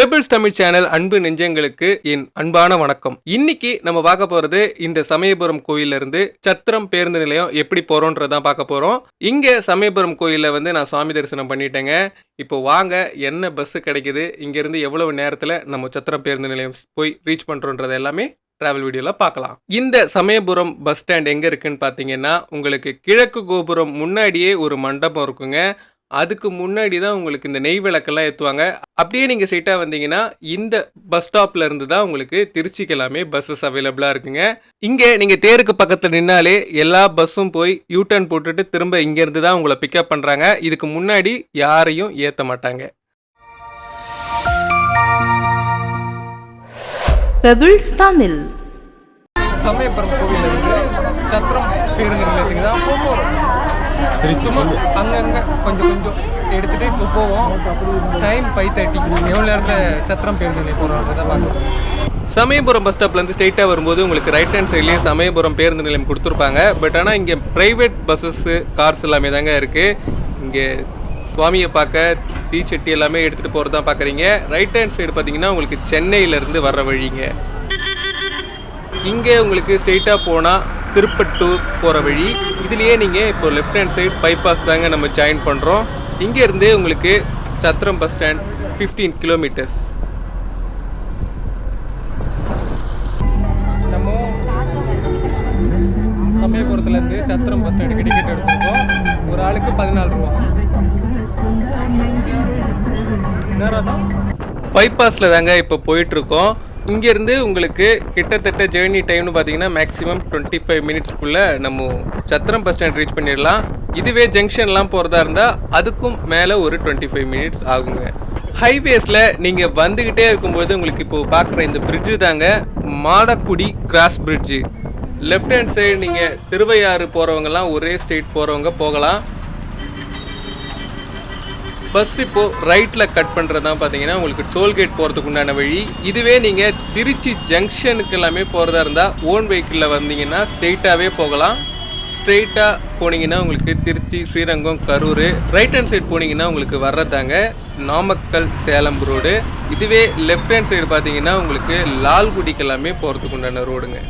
Pebbles Tamil channel அன்பு நெஞ்சங்களுக்கு என் அன்பான வணக்கம். இன்னைக்கு நம்ம பார்க்க போறது இந்த சமயபுரம் கோயில்ல இருந்து சத்திரம் பேருந்து நிலையம் எப்படி போறோன்றதான் பார்க்க போறோம். இங்க சமயபுரம் கோயில்ல வந்து நான் சாமி தரிசனம் பண்ணிட்டேங்க. இப்போ வாங்க என்ன பஸ் கிடைக்குது இங்க இருந்து எவ்வளவு நேரத்துல நம்ம சத்திரம் பேருந்து நிலையம் போய் ரீச் பண்றோன்றது எல்லாமே டிராவல் வீடியோவில் பார்க்கலாம். இந்த சமயபுரம் பஸ் ஸ்டாண்ட் எங்கே இருக்குன்னு பார்த்தீங்கன்னா உங்களுக்கு கிழக்கு கோபுரம் முன்னாடியே ஒரு மண்டபம் இருக்குங்க. அதுக்கு முன்னாடி தான் உங்களுக்கு இந்த நெய் விளக்கெல்லாம் ஏற்றுவாங்க அப்படியே நீங்கள் ஸ்ட்ரைட்டாக வந்தீங்கன்னா இந்த பஸ் ஸ்டாப்ல இருந்து தான் உங்களுக்கு திருச்சிக்கு எல்லாமே பஸ்ஸஸ் அவைலபிளாக இருக்குங்க. இங்கே நீங்கள் தேருக்கு பக்கத்தில் நின்னாலே எல்லா பஸ்ஸும் போய் யூ டர்ன் போட்டுட்டு திரும்ப இங்கேருந்து தான் உங்களை பிக்கப் பண்ணுறாங்க இதுக்கு முன்னாடி யாரையும் ஏற்ற மாட்டாங்க. பெபிள்ஸ் தமிழ் சமயபுரம் கோவிலிருந்து சத்திரம் பேருந்து நிலையத்துக்கு தான் போக போகிறோம் சும்மா அங்கங்கே கொஞ்சம் கொஞ்சம் எடுத்துகிட்டு இப்போ போவோம். டைம் ஃபைவ் தேர்ட்டி எவ்வளோ நேரத்தில் சத்திரம் பேருந்து நிலையம் போகிறோன்றதை பார்க்குறோம் சமயபுரம் பஸ் ஸ்டாப்லேருந்து ஸ்ட்ரெயிட்டாக வரும்போது உங்களுக்கு ரைட் ஹேண்ட் சைட்லேயே சமயபுரம் பேருந்து நிலையம் கொடுத்துருப்பாங்க. பட் ஆனால் இங்கே ப்ரைவேட் பஸ்ஸஸ்ஸு கார்ஸ் எல்லாமே தாங்க இருக்குது இங்கே சுவாமியை பார்க்க தீச்சட்டி எல்லாமே எடுத்துகிட்டு போகிறது தான் பார்க்குறீங்க ரைட் ஹேண்ட் சைடு பார்த்தீங்கன்னா உங்களுக்கு சென்னையிலேருந்து வர்ற வழிங்க. இங்கே உங்களுக்கு ஸ்ட்ரெயிட்டாக போனால் திருப்பட்டூர் போகிற வழி. இதுலேயே நீங்கள் இப்போ லெஃப்ட் ஹேண்ட் சைடு பைபாஸ் தாங்க நம்ம ஜாயின் பண்ணுறோம் இங்கேருந்தே உங்களுக்கு Chathiram bus stand fifteen kilometres நம்ம சமயபுரத்துலேருந்து சத்திரம் பஸ் ஸ்டாண்டுக்கு டிக்கெட் எடுத்துருக்கோம். ஒரு ஆளுக்கு பதினாலு ரூபா. பைபாஸில் தாங்க இப்போ போயிட்டுருக்கோம். இங்கேருந்து உங்களுக்கு கிட்டத்தட்ட ஜேர்னி டைம்னு பார்த்தீங்கன்னா மேக்ஸிமம் டுவெண்ட்டி ஃபைவ் மினிட்ஸ்க்குள்ளே நம்ம சத்திரம் பஸ் ஸ்டாண்ட் ரீச் பண்ணிடலாம். இதுவே ஜங்ஷன்லாம் போகிறதா இருந்தால் அதுக்கும் மேலே ஒரு டுவெண்ட்டி ஃபைவ் மினிட்ஸ் ஆகுங்க. ஹைவேஸில் நீங்கள் வந்துக்கிட்டே இருக்கும்போது உங்களுக்கு இப்போ பார்க்குற இந்த பிரிட்ஜு தாங்க Madakkudi cross bridge left hand side நீங்கள் திருவையாறு போகிறவங்கலாம் ஒரே ஸ்டேட் போகிறவங்க போகலாம். பஸ் இப்போது ரைட்டில் கட் பண்ணுறது தான் பார்த்தீங்கன்னா உங்களுக்கு டோல்கேட் போகிறதுக்கு உண்டான வழி. இதுவே நீங்கள் திருச்சி ஜங்ஷனுக்கு எல்லாமே போகிறதா இருந்தால் ஓன் வெஹிக்கிளில் வந்தீங்கன்னா ஸ்ட்ரெயிட்டாகவே போகலாம். ஸ்ட்ரெயிட்டாக போனீங்கன்னா உங்களுக்கு Trichy Srirangam Karur right hand side போனீங்கன்னா உங்களுக்கு வர்றதாங்க நாமக்கல் சேலம் ரோடு இதுவே லெஃப்ட் ஹேண்ட் சைடு பார்த்தீங்கன்னா உங்களுக்கு லால்குடிக்கு எல்லாமே போகிறதுக்கு உண்டான ரோடுங்க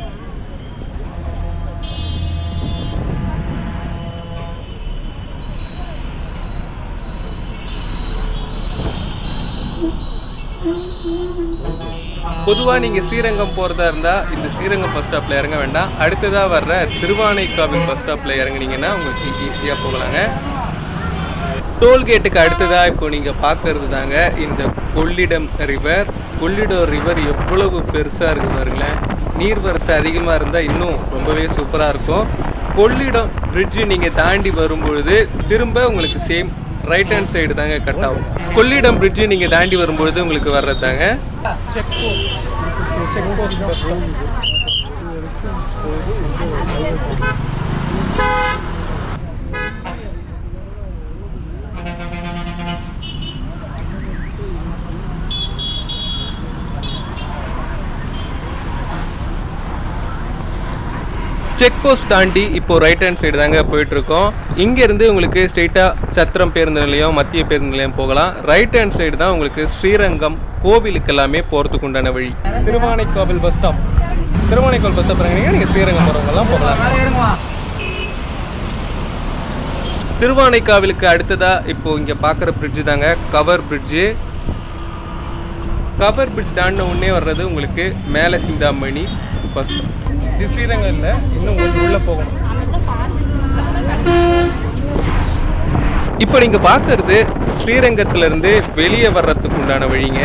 பொதுவாக நீங்கள் ஸ்ரீரங்கம் போகிறதா இருந்தால் இந்த ஸ்ரீரங்கம் பஸ் ஸ்டாப்பில் இறங்க வேண்டாம். அடுத்ததாக வர்ற திருவானைக்காவில் பஸ் ஸ்டாப்பில் இறங்குனீங்கன்னா உங்களுக்கு ஈஸியாக போகலாங்க. டோல்கேட்டுக்கு அடுத்ததாக இப்போ நீங்கள் பார்க்கறது தாங்க. இந்த கொள்ளிடம் ரிவர் கொள்ளிடம் ரிவர் எவ்வளவு பெருசாக இருக்குது பாருங்களேன். நீர்வரத்து அதிகமாக இருந்தால் இன்னும் ரொம்பவே சூப்பராக இருக்கும். கொள்ளிடம் பிரிட்ஜு நீங்கள் தாண்டி வரும்பொழுது திரும்ப உங்களுக்கு சேம் ரைட் ஹேண்ட் சைடு தாங்க கட் ஆகும். கொள்ளிடம் பிரிட்ஜு நீங்கள் தாண்டி வரும்பொழுது உங்களுக்கு வர்றது தாங்க. செக் போஸ்ட் செக் போஸ்ட் தாண்டி இப்போ ரைட் ஹேண்ட் சைடு தாங்க போயிட்டு இருக்கோம் இங்கேருந்து உங்களுக்கு ஸ்ட்ரெயிட்டாக சத்திரம் பேருந்து நிலையம் மத்திய பேருந்து நிலையம் போகலாம். ரைட் ஹேண்ட் சைடு தான் உங்களுக்கு ஸ்ரீரங்கம் கோவிலுக்கு எல்லாமே போகிறதுக்கு உண்டான வழி. Thiruvanaikoil bus stop Thiruvanaikoil bus stop நீங்கள் ஸ்ரீரங்கம் போகிறவங்கலாம் போகலாம். திருவானைக்காவிலுக்கு அடுத்ததா இப்போ இங்கே பார்க்குற பிரிட்ஜு தாங்க கவர் பிரிட்ஜு கவர் பிரிட்ஜ் தாண்டின உடனே வர்றது உங்களுக்கு மேலே சிந்தாமணி பஸ் ஸ்டாப் ஸ்ரீரங்கம் இல்லை இன்னும் கொஞ்சம் உள்ளே போகணும். இப்போ நீங்கள் பார்க்கறது ஸ்ரீரங்கத்திலேருந்து வெளியே வர்றதுக்கு உண்டான வழிங்க.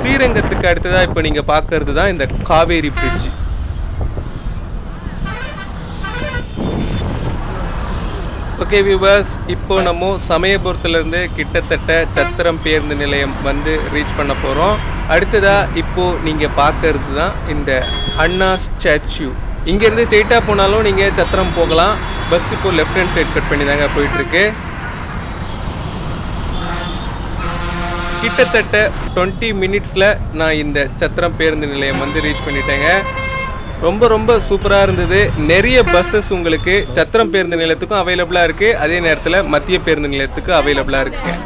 ஸ்ரீரங்கத்துக்கு அடுத்ததாக இப்போ நீங்கள் பார்க்கறது தான் இந்த காவேரி பிரிட்ஜ் ஓகே வியூவர்ஸ் இப்போ நம்ம சமயபுரத்துலேருந்து கிட்டத்தட்ட சத்திரம் பேருந்து நிலையம் வந்து ரீச் பண்ண போகிறோம் அடுத்ததாக இப்போது நீங்கள் பார்க்கறது தான் இந்த அண்ணா ஸ்டாச்சு இங்கேருந்து ஸ்ட்ரெயிட்டாக போனாலும் நீங்கள் சத்திரம் போகலாம். பஸ் இப்போ லெஃப்ட் ஹேண்ட் சைட் கட் பண்ணி தாங்க போயிட்டுருக்கு. கிட்டத்தட்ட டுவெண்ட்டி மினிட்ஸில் நான் இந்த சத்திரம் பேருந்து நிலையம் வந்து ரீச் பண்ணிட்டேங்க. ரொம்ப ரொம்ப சூப்பராக இருந்தது. நிறைய பஸ்ஸஸ் உங்களுக்கு சத்திரம் பேருந்து நிலையத்துக்கும் அவைலபிளாக இருக்குது அதே நேரத்தில் மத்திய பேருந்து நிலையத்துக்கும் அவைலபிளாக இருக்குது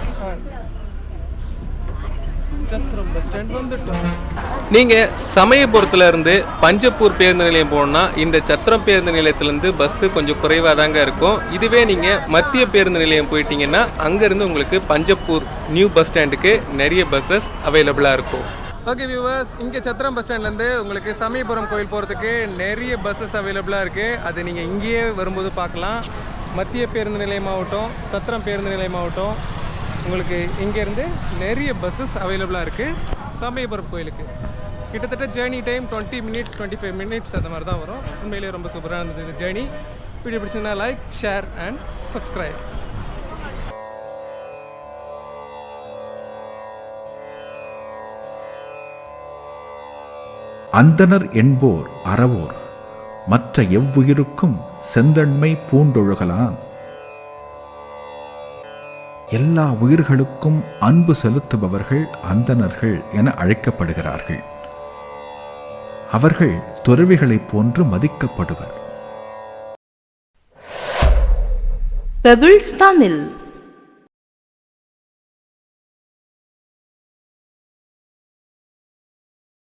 சத்திரம் பஸ் ஸ்டாண்ட் வந்துட்டோம். நீங்கள் சமயபுரத்துல இருந்து பஞ்சப்பூர் பேருந்து நிலையம் போகணும்னா இந்த சத்திரம் பேருந்து நிலையத்திலேருந்து பஸ்ஸு கொஞ்சம் குறைவாக தாங்க இருக்கும். இதுவே நீங்கள் மத்திய பேருந்து நிலையம் போயிட்டீங்கன்னா அங்கேருந்து உங்களுக்கு பஞ்சப்பூர் நியூ பஸ் ஸ்டாண்டுக்கு நிறைய பஸ்ஸஸ் அவைலபிளாக இருக்கும். ஓகே வியூவர்ஸ் இங்கே சத்திரம் பஸ் ஸ்டாண்ட்லேருந்து உங்களுக்கு சமயபுரம் கோயில் போகிறதுக்கு நிறைய பஸ்ஸஸ் அவைலபிளாக இருக்குது அது நீங்கள் இங்கேயே வரும்போது பார்க்கலாம். மத்திய பேருந்து நிலையமாகட்டும் சத்திரம் பேருந்து நிலையமாகட்டும் உங்களுக்கு இங்கேருந்து நிறைய பஸ்ஸஸ் அவைலபிளாக இருக்குது சமயபுரம் கோயிலுக்கு. கிட்டத்தட்ட journey time twenty minutes twenty five minutes அந்த மாதிரி தான் வரும். உண்மையிலேயே ரொம்ப சூப்பராக இருந்தது இந்த ஜேர்னி வீடியோ பிடிச்சிங்கன்னா லைக் ஷேர் அண்ட் சப்ஸ்கிரைப் அந்தணர் என்போர் அறவோர் மற்ற எவ்வுயிருக்கும் செந்தன்மை பூண்டொழுகலான் எல்லா உயிர்களுக்கும் அன்பு செலுத்துபவர்கள் அந்தணர்கள் என அழைக்கப்படுகிறார்கள். அவர்கள் துறவிகளைப் போன்று மதிக்கப்படுவர். பெபிள்ஸ் தமிழ்